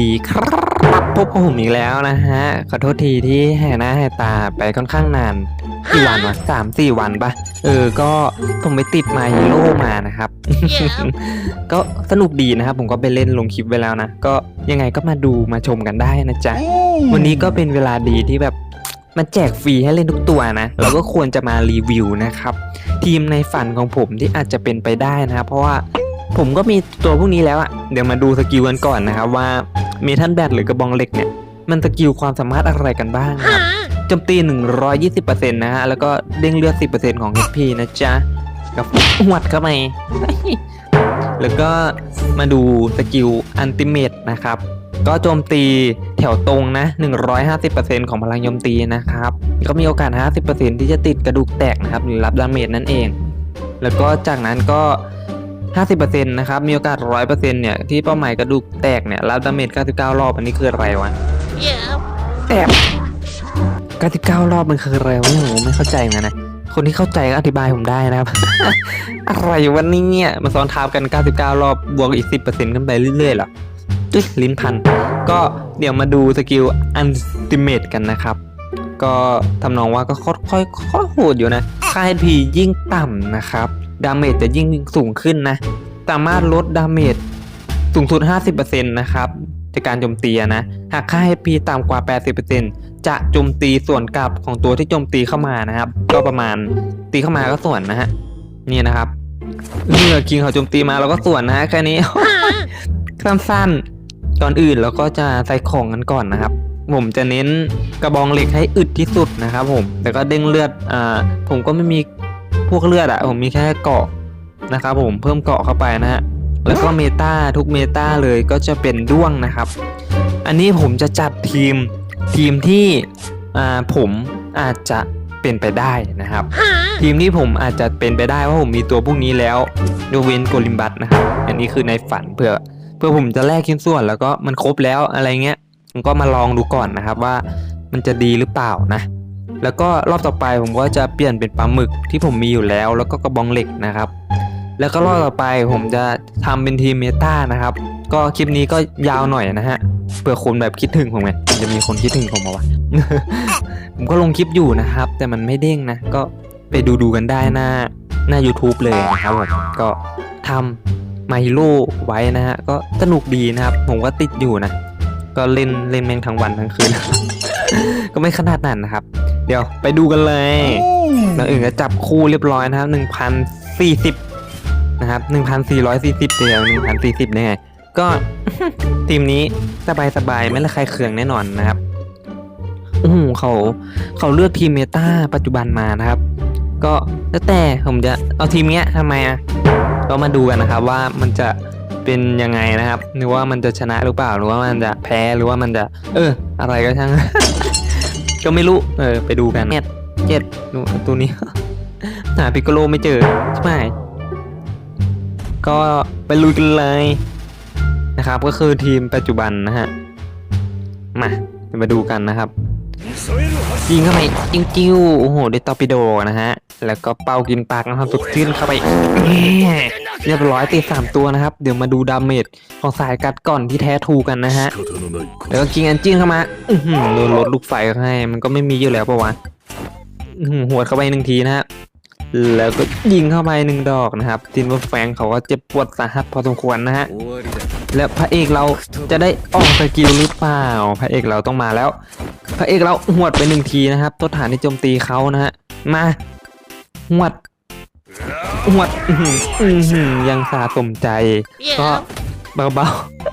วัสดีครับพบกับผมอีกแล้วนะฮะ ขอโทษทีที่แห่หน้าแห่ตาไปค่อนข้างนานกี่วันวะสามสี่วันปะเออ ก็ผมไปติดมาฮีโร่มานะครับ ก็สนุกดีนะครับ ผมก็ไปเล่นลงคลิปไว้แล้วนะ ก็ยังไงก็มาดูมาชมกันได้นะจ๊ะ วันนี้ก็เป็นเวลาดีที่แบบมันแจกฟรีให้เล่นทุกตัวนะ เราก็ควรจะมารีวิวนะครับ ทีมในฝันของผมที่อาจจะเป็นไปได้นะครับ เพราะว่าผมก็มีตัวพวกนี้แล้วอะเดี๋ยวมาดูสกิลกันก่อนนะครับว่า เมทัลแบทหรือกระบองเหล็กเนี่ย มันสกิลความสามารถอะไรกันบ้างครับโจมตี 120%นะฮะ แล้วก็เด้งเลือด 10%ของ HP นะจ๊ะ กับหวดเข้าไปแล้วก็มาดูสกิลอันติเมตนะครับ ก็โจมตีแถวตรงนะ 150%ของพลังโจมตีนะครับ ก็มีโอกาส 50%ที่จะติดกระดูกแตกนะครับ หรือรับดาเมจนั่นเอง แล้วก็จากนั้นก็ 50%นะครับ มีโอกาส 100%เนี่ย ที่เป้าหมายกระดูกแตกเนี่ย รับดาเมจ 99 รอบ อันนี้คืออะไรวะ Yeah. แตก99 รอบมันคืออะไรวะผมไม่เข้าใจเหมือนกันนะ คนที่เข้าใจก็อธิบายผมได้นะครับ อะไรวันนี้เนี่ยมาซ้อนทับกัน 99 รอบบวกอีก 10%ขึ้นไปเรื่อยๆเหรอจุ้ยลิ้นพัน ก็เดี๋ยวมาดูสกิลอันติเมตกันนะครับ ก็ทำนองว่าก็ค่อยค่อยค่อยโหดอยู่นะค่า HP ยิ่งต่ำนะครับ ดาเมจจะยิ่งสูงขึ้นนะ สามารถลดดาเมจสูงสุด 50%นะครับจากการโจมตีนะ หากค่า HP ต่ำกว่า 80%จะโจมตีส่วนกลับของตัวที่โจมตีเข้ามานะครับ ก็ประมาณตีเข้ามาก็ส่วนนะฮะ นี่นะครับเมื่อคิงเขาโจมตีมาเราก็ส่วนนะฮะแค่นี้สั้นๆก่อนอื่นเราก็จะใส่ของกันก่อนนะครับ ผมจะเน้นกระบองเหล็กให้อึดที่สุดนะครับผม แต่ก็เด้งเลือด อ่า ผมก็ไม่มี พวกเลือดอะผมมีแค่เกาะนะครับผมเพิ่มเกาะเข้าไปนะฮะแล้วก็เมตาทุกเมตาเลยก็จะเป็นด้วงนะครับ อันนี้ผมจะจัดทีมทีมที่อ่าผมอาจจะเป็นไปได้นะครับ ทีมที่ผมอาจจะเป็นไปได้ว่าผมมีตัวพวกนี้แล้วยกเว้นโกลิมบัสนะครับอันนี้คือในฝันเพื่อเพื่อผมจะแลกชิ้นส่วนแล้วก็มันครบแล้วอะไรเงี้ยผมก็มาลองดูก่อนนะครับว่ามันจะดีหรือเปล่านะ แล้วก็รอบต่อไปผมก็จะเปลี่ยนเป็นปลาหมึกที่ผมมีอยู่แล้ว แล้วก็กระบองเหล็กนะครับ แล้วก็รอบต่อไปผมจะทำเป็นทีมเมตานะครับ ก็คลิปนี้ก็ยาวหน่อยนะฮะเผื่อคนแบบคิดถึงผมไงมันจะมีคนคิดถึงผมมาวะผมก็ลงคลิปอยู่นะครับ แต่มันไม่เด้งนะ ก็ไปดูดูกันได้หน้าหน้า YouTube เลยนะครับผมก็ทำมาฮิโร่ไว้นะฮะ ก็สนุกดีนะครับ ผมก็ติดอยู่นะ ก็เล่นเล่นแม่งทั้งวันทั้งคืน ก็ไม่ขนาดนั้นนะครับ เดี๋ยวไปดูกันเลยแล้วอื่นก็จับคู่เรียบร้อยนะครับหนึ่งพันสี่สิบนะครับหนึ่งพันสี่ร้อยสี่สิบเดียวหนึ่งพันสี่สิบเนี่ยไงก็ทีมนี้สบายสบายๆไม่ละใครเคืองแน่นอนนะครับโอ้โหเขาเขาเลือกทีมเมตาปัจจุบันมานะครับ ก็แล้วแต่ผมจะเอาทีมเนี้ยทำไมอะก็มาดูกันนะครับว่ามันจะ เป็นยังไงนะครับหรือว่ามันจะชนะหรือเปล่าหรือว่ามันจะแพ้หรือว่ามันจะ เออ อะไรก็ช่าง ก็ไม่รู้ เออ ไปดูกันเจ็ดเจ็ดดูตัวนี้หาปิกโกโลไม่เจอใช่ไหมก็ไปลุยกันเลยนะครับ ก็คือทีมปัจจุบันนะฮะมาเดี๋ยวมาดูกันนะครับยิงเข้าไปจิ้วจิ้วๆโอ้โหได้ตอร์ปิโดนะฮะแล้วก็เป่ากินปากนะครับสุดชื่นเข้าไปแหม่ เรียบร้อยตีสามตัวนะครับ เดี๋ยวมาดูดาเมจของสายกัดก่อนที่แท้ทูกันนะฮะแล้วก็กิงอันจิ้นเข้ามาอืโดนรถลูกไฟให้มันก็ไม่มีอยู่แล้วปะวะหัวเข้าไปหนึ่งทีนะฮะแล้วก็ยิงเข้าไปหนึ่งดอกนะครับจินว่าแฟงเขาก็เจ็บปวดสาหัสพอสมควรนะฮะแล้วพระเอกเราจะได้ออกสกิลหรือเปล่า พระเอกเราต้องมาแล้ว พระเอกเราหวดไปหนึ่งทีนะครับตัวฐานที่โจมตีเขานะฮะมาหวด หวดอื้อหืออื้อหือยังสาสมใจ ก็ Yeah. เบา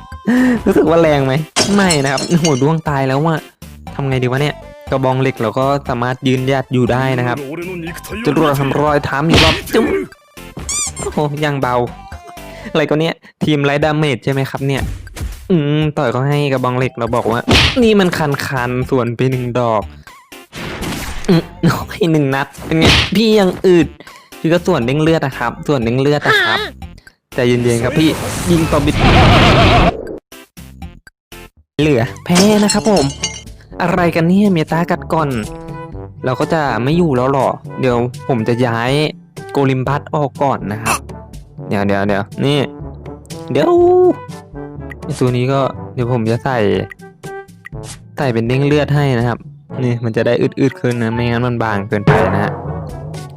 ๆ รู้สึกว่าแรงไหม ไม่นะครับโอ้โหดวงตายแล้วว่าทำไงดีวะเนี่ย กระบองเหล็กเราก็สามารถยืนหยัดอยู่ได้นะครับจรวดทำรอยท้ามอยู่รอบจุ๊บโอ้โหยังเบา อะไรก็เนี่ยทีมไรดาเมจใช่ไหมครับเนี่ย อืมต่อยเขาให้กระบองเหล็กเราบอกว่า นี่มันคันคันๆส่วนไปหนึ่งดอกอืมโอ้ยหนึ่งนัดเป็นไงพี่ยังอืด พี่ก็ส่วนเด้งเลือดนะครับ ส่วนเด้งเลือดนะครับใจเย็นๆครับพี่ยิงต่อบิด เหลือ แพ้นะครับผม อะไรกันเนี่ยเมตากัดก่อน เราก็จะไม่อยู่แล้วหรอ เดี๋ยวผมจะย้ายโกลิมบัสออกก่อนนะครับ เดี๋ยวเดี๋ยวเดี๋ยวนี่ เดี๋ยวไอ้ตัวนี้ก็เดี๋ยวผมจะใส่ ใส่เป็นเด้งเลือดให้นะครับ นี่มันจะได้อืดๆขึ้นนะ ไม่งั้นมันบางเกินไปนะฮะ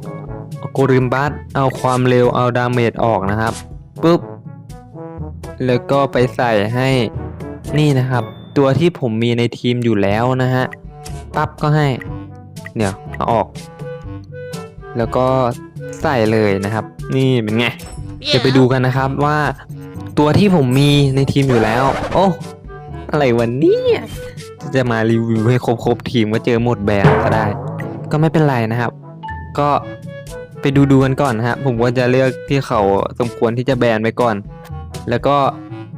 เอา โกริมบัสเอาความเร็วเอาดาเมจออกนะครับปุ๊บแล้วก็ไปใส่ให้นี่นะครับ ตัวที่ผมมีในทีมอยู่แล้วนะฮะปั๊บก็ให้เดี๋ยวเอาออก แล้วก็ใส่เลยนะครับ นี่เป็นไงเดี๋ยวไปดูกันนะครับว่าตัวที่ผมมีในทีมอยู่แล้ว โอ้อะไรวันนี้จะมารีวิวให้ครบๆทีมก็เจอหมดแบรนด์ก็ได้ ก็ไม่เป็นไรนะครับ ก็ ไปดูดูกันก่อนนะฮะ ผมก็จะเลือกที่เขาสมควรที่จะแบนไปก่อน แล้วก็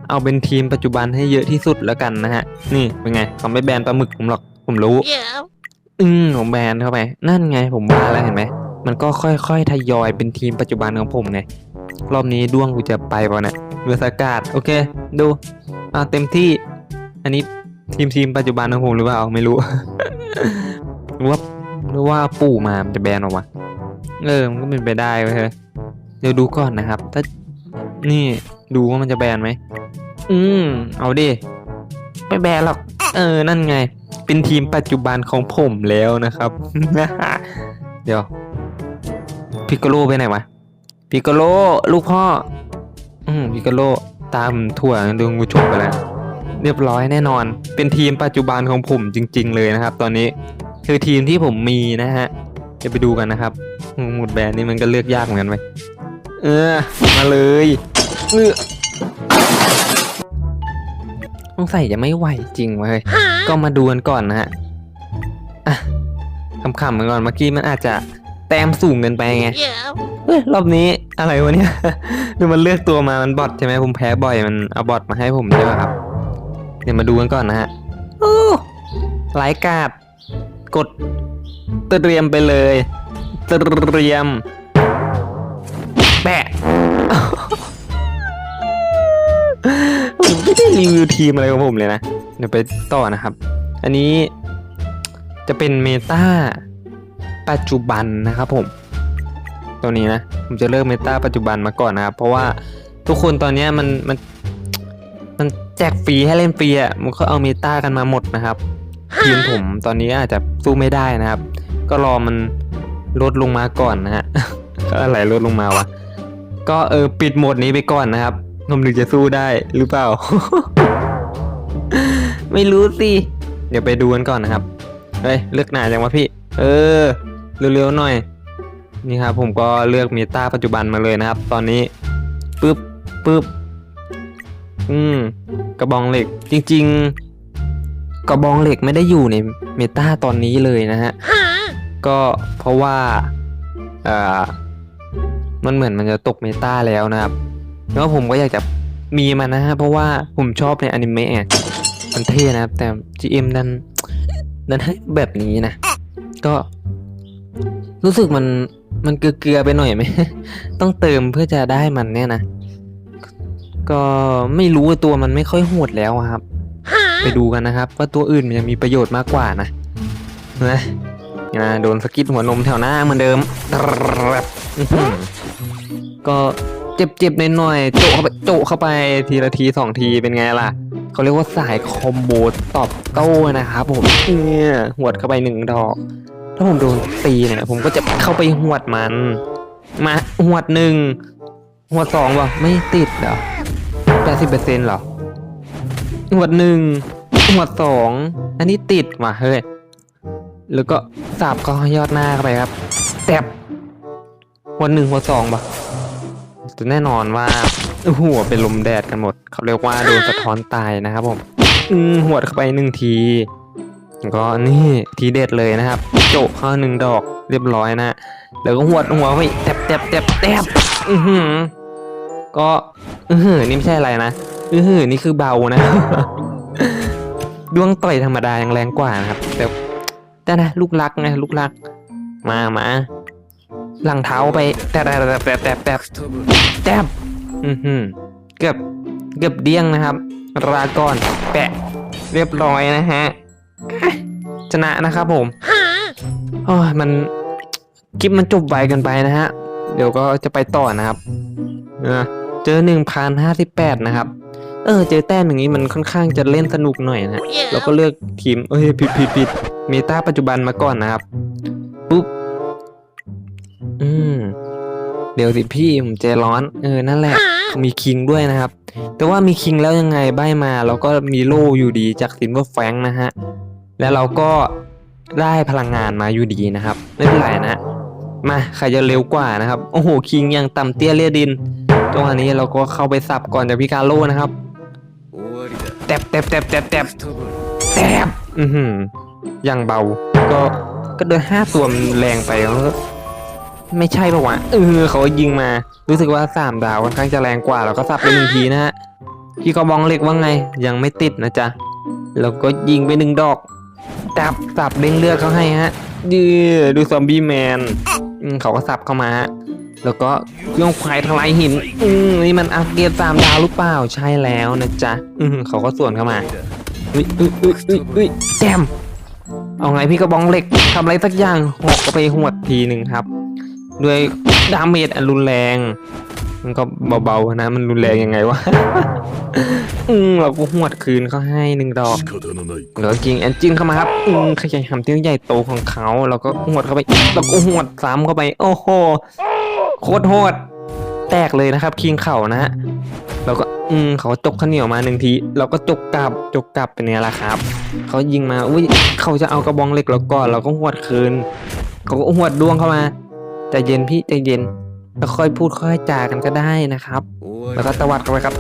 เอาเป็นทีมปัจจุบันให้เยอะที่สุดแล้วกันนะฮะ นี่เป็นไงเขาไม่แบนปลาหมึกผมหรอกผมรู้ Yeah. อืมผมแบนเข้าไป นั่นไงผมว่าแล้วเห็นไหมมันก็ค่อยๆทยอยเป็นทีมปัจจุบันของผมไงรอบนี้ด้วงกูจะไปป่ะเนี่ยเวอร์สากาดโอเค ดูอ่าเต็มที่ อันนี้ทีมทีมปัจจุบันของผมหรือเปล่าไม่รู้หรือว่าหรือว่าปู่มามันจะแบนออกมา เออ มันก็เป็นไปได้เว้ยเฮ้ยเดี๋ยวดูก่อนนะครับ ถ้า นี่ดูว่ามันจะแบนไหม อืม เอาดิ ไม่แบนหรอก เออ นั่นไง เป็นทีมปัจจุบันของผมแล้วนะครับ เดี๋ยว พิกโลไปไหนวะ พิกโลลูกพ่อ อืมพิกโลตามถั่วดวงกูชมไปแล้ว เรียบร้อยแน่นอน เป็นทีมปัจจุบันของผมจริง ๆ เลยนะครับ ตอนนี้ คือทีมที่ผมมีนะฮะ เดี๋ยวไปดูกันนะครับหมุดแบนนี่มันก็เลือกยากเหมือนกันไปเออมาเลยเออต้องใส่จะไม่ไหวจริงเว้ยก็มาดูกันก่อนนะฮะอะคำๆกันก่อนเมื่อกี้มันอาจจะแต้มสูงเกินไปไงเฮ้ยรอบนี้อะไรวะเนี่ยดูมันเลือกตัวมามันบอทใช่ไหมผมแพ้บ่อยมันเอาบอทมาให้ผมใช่ป่ะครับเดี๋ยวมาดูกันก่อนนะฮะโอ้หลายกาดกด เตรียมไปเลย เตรียมแปะผมไม่ได้รีวิวทีมอะไรของผมเลยนะ เดี๋ยวไปต่อนะครับ อันนี้จะเป็นเมตาปัจจุบันนะครับผม ตัวนี้นะ ผมจะเริ่มเมตาปัจจุบันมาก่อนนะครับ เพราะว่าทุกคนตอนนี้มันมันมันแจกฟรีให้เล่นฟรีอะ มันก็เอาเมตากันมาหมดนะครับ ทีมผมตอนนี้อาจจะสู้ไม่ได้นะครับ ก็รอมันลดลงมาก่อนนะฮะก็อะไรลดลงมาวะ ก็เออปิดโหมดนี้ไปก่อนนะครับผมถึงจะสู้ได้หรือเปล่า ไม่รู้สิ เดี๋ยวไปดูกันก่อนนะครับ เฮ้ย เลือกหนาจังวะพี่ เออ เร็วๆหน่อย นี่ครับผมก็เลือกเมตาปัจจุบันมาเลยนะครับ ตอนนี้ปึ๊บปึ๊บอืม กระบองเหล็ก จริงๆ กระบองเหล็กไม่ได้อยู่ในเมตาตอนนี้เลยนะฮะ Huh? ก็เพราะว่าเอ่อมันเหมือนมันจะตกเมตาแล้วนะครับ แล้วผมก็อยากจะมีมันนะฮะ เพราะว่าผมชอบในอนิเมะไงมันเท่นะครับ แต่ GM ดันดันให้แบบนี้นะ ก็รู้สึกมันมันเกลือๆไปหน่อยไหม ต้องเติมเพื่อจะได้มันเนี่ยนะ ก็ไม่รู้ว่าตัวมันไม่ค่อยโหดแล้วอะครับ ไปดูกันนะครับ ว่าตัวอื่นมันจะมีประโยชน์มากกว่านะนะนะโดนสกิดหัวนมแถวหน้าเหมือนเดิมอื้อหือก็เจ็บๆหน่อยๆโจเข้าไปโจเข้าไปทีละทีสองทีเป็นไงล่ะเขาเรียกว่าสายคอมโบตอบโต้นะครับผมเนี่ยหวดเข้าไปหนึ่งดอก ถ้าผมโดนตีเนี่ยผมก็จะเข้าไปหวดมัน มาหวดหนึ่งหวดสองวะไม่ติดเหรอแปดสิบเปอร์เซ็นต์หรอ หวดหนึ่งหวดสองอันนี้ติดว่ะเฮ้ยแล้วก็สับก็ยอดหน้าเข้าไปครับแตบหัวหนึ่งหัวสองปะแต่แน่นอนว่าหัวเป็นลมแดดกันหมดเขาเรียกว่าโดนสะท้อนตายนะครับผมอืมหัวดเข้าไปหนึ่งทีแล้วก็นี่ทีเด็ดเลยนะครับ โจกเข้าหนึ่งดอกเรียบร้อยนะ แล้วก็หัวดหัวไปแตบแตบแตบแตบอือหือ ก็อือหือนี่ไม่ใช่อะไรนะอือหือนี่คือเบานะ ดวงต่อยธรรมดายังแรงกว่านะครับ แต่แต่นะลูกรักไงลูกรัก มามาหลังเท้าไป แตบแตบแตบแตบแตบแตบแตบอือหือเกือบเกือบเดี้ยงนะครับ ราก่อนแปะเรียบร้อยนะฮะชนะนะครับผมโอ้ยมันคลิปมันจบไวเกันไปนะฮะ เดี๋ยวก็จะไปต่อนะครับเออ เจอหนึ่งพันห้าสิบแปดนะครับ เออ เจอแต้มอย่างนี้มันค่อนข้างจะเล่นสนุกหน่อยนะเราก็เลือกทีม เอ้ยผิดผิดผิดเมตาปัจจุบันมาก่อนนะครับ ปุ๊บ อืม เดี๋ยวสิพี่ผมใจร้อน เออ นั่นแหละ มีคิงด้วยนะครับ แต่ว่ามีคิงแล้วยังไงใบมาเราก็มีโล่อยู่ดีจากซินเวอร์แฟงนะฮะ แล้วเราก็ได้พลังงานมาอยู่ดีนะครับ ไม่เป็นไรนะ มาใครจะเร็วกว่านะครับ โอ้โห คิงยังต่ำเตี้ยเลียดิน จังหวะนี้เราก็เข้าไปสับก่อนจากพี่กาโลนะครับแตบแตบแตบแตบแตบแตบอือหืออย่างเบา ก็ก็เดินห้าตัวนแรงไปแล้วไม่ใช่ปะวะเออเขายิงมา รู้สึกว่าสามดาวค่อนข้างจะแรงกว่าเราก็สับไปหนึ่งทีนะฮะพี่ก็บองเล็กว่าไง ยังไม่ติดนะจ๊ะเราก็ยิงไปหนึ่งดอกจับสับเด้งเลือดเขาให้ฮะยื้อดูซอมบี้แมนเขาก็สับเข้ามาฮะ แล้วก็เครื่องควายทลายหิน อืมนี่มันอัปเกรดสามดาวหรือเปล่าใช่แล้วนะจ๊ะ อืมเขาก็ส่วนเข้ามาอุ้ยอุ้ยอุ้ยอุ้ยเแจมเอาไงพี่กระบองเหล็กทำอะไรสักอย่างหอกก็ไปหวดทีหนึ่งครับ ด้วยดาเมจอันรุนแรง มันก็เบาๆนะมันรุนแรงยังไงวะ อืมเราก็หวดคืนเขาให้หนึ่งดอกแล้วกิงแอนจิ้งเข้ามาครับ อืมขยายหำเตี้ยใหญ่โตของเขา แล้วก็หวดเข้าไปแล้วก็หวดซ้ำเข้าไป โอ้โห โคตรโหดแตกเลยนะครับ คิงเข่านะฮะแล้วก็อืมเขาจกข้าเหนียวมาหนึ่งทีเราก็จกกลับจกกลับเป็นไงล่ะครับเขายิงมาอุ้ยเขาจะเอากระบองเหล็กเราก่อนเราก็หวดคืนเขาก็หวดดวงเข้ามาใจเย็นพี่ใจเย็นแล้วค่อยพูดค่อยจากันก็ได้นะครับ แล้วก็ตวัดกันไปครับ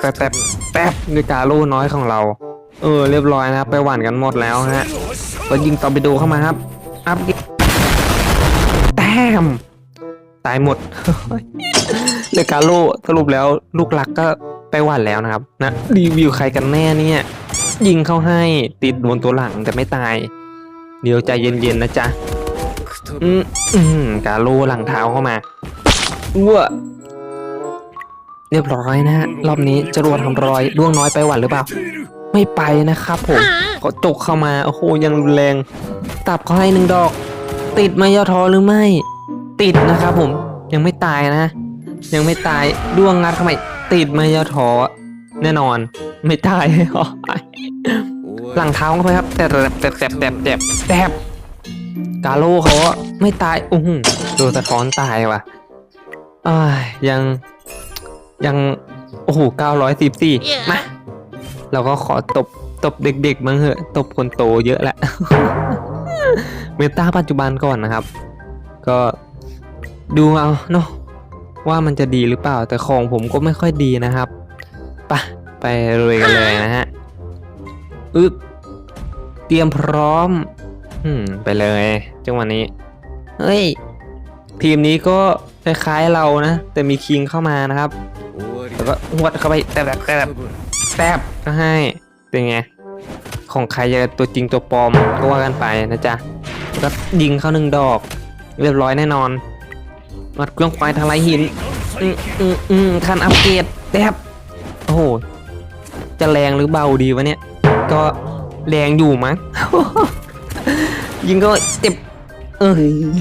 แตบแตบด้วยกาโล่น้อยของเรา เออเรียบร้อยนะครับไปหว่านกันหมดแล้วฮะก็ยิงต่อไปดูเข้ามาครับอัพแต้ม ตายหมดเลกาโลสรุปแล้วลูกหลักก็ไปหวานแล้วนะครับ นะรีวิวใครกันแน่เนี่ย ยิงเข้าให้ติดบนตัวหลังแต่ไม่ตาย เดี๋ยวใจเย็นๆนะจ๊ะอืมอืมกาโลหลังเท้าเข้ามาว้าเรียบร้อยนะฮะรอบนี้จะรวดทำรอยล่วงน้อยไปหวันหรือเปล่า ไม่ไปนะครับผมก็จกเข้ามาโอ้โหยังรุนแรง ตับเขาให้หนึ่งดอก ติดมายาทอหรือไม่ ติดนะครับผม ยังไม่ตายนะ ยังไม่ตายร่วงงัดทำไมติดไม่ยาถอแน่นอน ไม่ตายหลังเท้าเขาไปครับแต่แต่แต่แต่แต่แต่กาโลเขาไม่ตายอุ้งดูสะท้อนตายว่ะยังยัง โอ้โหเก้าร้อยสิบสี่มาเราก็ขอตบตบเด็กๆมั้งเหอะ ตบคนโตเยอะแหละ เมตาปัจจุบันก่อนนะครับ ก็ ดูเอาเนาะว่ามันจะดีหรือเปล่าแต่ของผมก็ไม่ค่อยดีนะครับปะไปรวยกันเลยนะฮะอึ๊บเตรียมพร้อม อืม ไปเลย จังหวะนนี้ เฮ้ย ทีมนี้ก็คล้ายๆเรานะ แต่มีคิงเข้ามานะครับแล้วก็หวดเข้าไปแตบแตบแตบแก็ให้ เป็นไง ของใครจะตัวจริงตัวปลอมก็ว่ากันไปนะจ๊ะแล้วก็ยิงเข้าหนึ่งดอก เรียบร้อยแน่นอน มัดเครื่องควายทลายหิน อืมอืมอืมคันอัปเกรดแตบโอ้โห จะแรงหรือเบาดีวะเนี่ย ก็แรงอยู่มั้ง ยิงก็เจ็บ เออ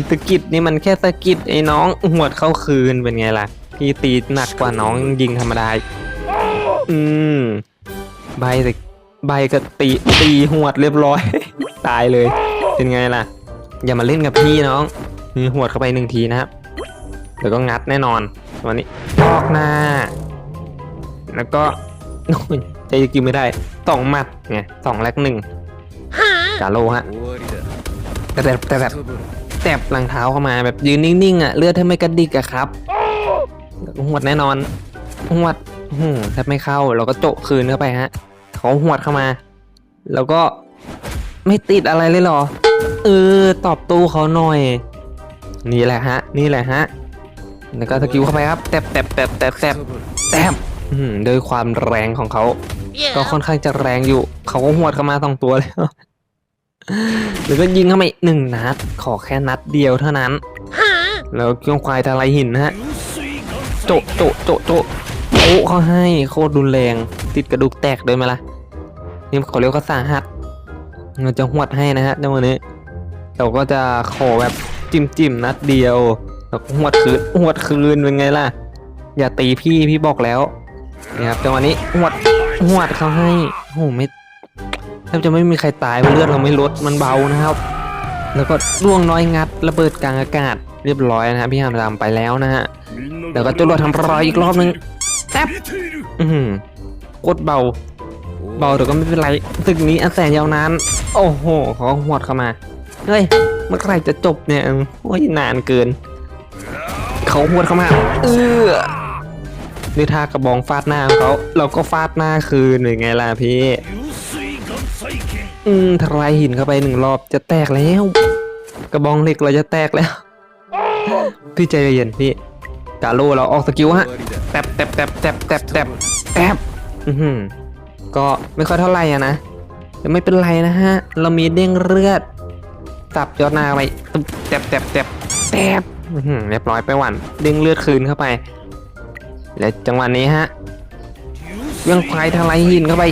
สะกิดนี่มันแค่สะกิดไอ้น้องหวดเข้าคืนเป็นไงล่ะ พี่ตีหนักกว่าน้องยิงธรรมดา อืม ใบแต่ใบก็ตีตีหวดเรียบร้อย ตายเลย เป็นไงล่ะ อย่ามาเล่นกับพี่น้องมีหวดเข้าไปหนึ่งทีนะครับ เดี๋ยวก็งัดแน่นอนวันนี้พอกหน้า แล้วก็ใจกินไม่ได้สองหมัดไงสองแลกหนึ่งกาโลฮะแต่แต่แต่แบบแตบหลังเท้าเข้ามาแบบยืนนิ่งๆอะเลือดแทบไม่กระดิกอะครับหวดแน่นอนหวดหืแทบไม่เข้าเราก็โจคืนเข้าไปฮะเขาหวดเข้ามา แล้วก็ไม่ติดอะไรเลยหรอ เออ ตอบตู้เขาหน่อย นี่แหละฮะ นี่แหละฮะ แล้วก็สกิลเข้าไปครับแตบแตบแตบแตบแตบแตบโดยความแรงของเขา ก็ค่อนข้างจะแรงอยู่ เขาก็หวดเข้ามาสองตัวแล้วหรือก็ยิงเข้าไปหนึ่งนัด ขอแค่นัดเดียวเท่านั้น แล้วเครื่องควายทลายหินนะฮะ โจโจโจโจโอ้เขาให้โคตรรุนแรง ติดกระดูกแตกเลยไหมล่ะนี่เขาเรียกว่าสาหัสเราจะหวดให้นะฮะในงหวะนี้เราก็จะขอแบบจิ้มจิ้มนัดเดียว แล้วหวดคืนหวดคืนเป็นไงล่ะ อย่าตีพี่พี่บอกแล้วนี่ครับจังหวะนี้หวดหวดเขาให้โอ้โหไม่แทบจะไม่มีใครตายเพราะเลือดเราไม่ลดมันเบานะครับ แล้วก็ร่วงน้อยงัดระเบิดกลางอากาศเรียบร้อยนะฮะพี่ฮามดามไปแล้วนะฮะเดี๋ยวก็จรวดทำรอยอีกรอบนึงแป๊บอือหือกดเบา เบาแต่ก็ไม่เป็นไรศึกนี้อันแสนยาวนาน โอ้โหเขาก็หวดเข้ามาเฮ้ยเมื่อไหร่จะจบเนี่ยโอ้ยนานเกิน เขาหวดเข้ามา เออนี่ยท่ากระบองฟาดหน้าเขาเราก็ฟาดหน้าคืนหรือไงล่ะพี่ อืมทลายหินเข้าไปหนึ่งรอบจะแตกแล้ว กระบองเหล็กเราจะแตกแล้ว พี่ใจเย็นพี่กาโลเราออกสกิลฮะแตบแตบแตบแบแตบแตบแตบอือหือก็ไม่ค่อยเท่าไหร่อะนะแต่ไม่เป็นไรนะฮะ เรามีเด้งเลือดจับยอดนาไปแตบแตบแตบแตบ อื้อหือเรียบร้อยไปหวันด้งเลือดคืนเข้าไป และจังหวะนี้ฮะเรื่องควายทลายหินเข้าไป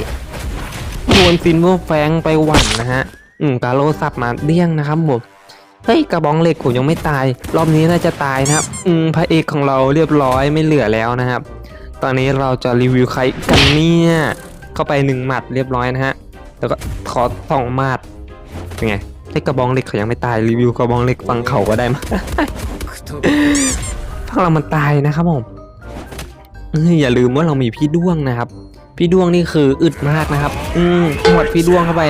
โดนซินเวอร์แฟงไปหวันนะฮะ อืมกาโลสับมาเดี้ยงนะครับผมเฮ้ยกระบองเหล็กผมยังไม่ตาย รอบนี้น่าจะตายนะครับ อืมพระเอกของเราเรียบร้อยไม่เหลือแล้วนะครับ ตอนนี้เราจะรีวิวใครกันเนี่ยเข้าไปหนึ่งหมัดเรียบร้อยนะฮะแล้วก็ขอสองหมัดเป็นไงให้กระบองเหล็กเขายังไม่ตายรีวิวกระบองเหล็กฟังเขาก็ได้มั้ย พวกเรามันตายนะครับผมอย่าลืมว่าเรามีพี่ด้วงนะครับ พี่ด้วงนี่คืออึดมากนะครับ อืมหวดพี่ด้วงเข้าไป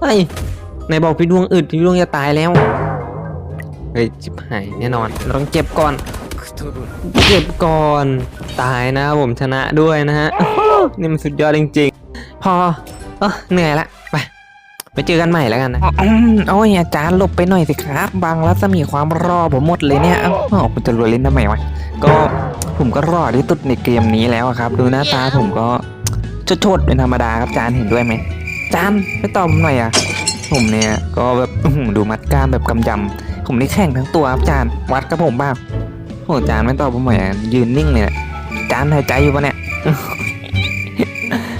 ไอ้ในบอกพี่ด้วงอึดพี่ด้วงจะตายแล้วเฮ้ยจิบหายแน่นอนเราต้องเจ็บก่อนเจ็บก่อนตายนะผมชนะด้วยนะฮะนี่มันสุดยอดจริงๆ พอเออเหนื่อยละ เจอกันใหม่แล้วกันนะอืมโอ้ยอาจารย์หลบไปหน่อยสิครับ บางรัศมีความรอผมหมดเลยเนี่ย เอ้าเอ้าผมจะรวยเล่นทำไมวะ ก็ผมก็รอที่สุดในเกมนี้แล้วอะครับ ดูหน้าตาผมก็โชดๆเป็นธรรมดาครับอาจารย์เห็นด้วยไหมอาจารย์ไม่ตอบผมหน่อยอะผมเนี่ยก็แบบอื้อหือดูมัดกล้ามแบบกำยำผมนี่แข่งทั้งตัวครับอาจารย์วัดกับผมบ้างโอ้จานไม่ตอบผมหน่อยอะยืนนิ่งเลยเนี่ยจานหายใจอยู่ปะเนี่ย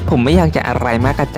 ผมไม่อยากจะอะไรมากกับจาน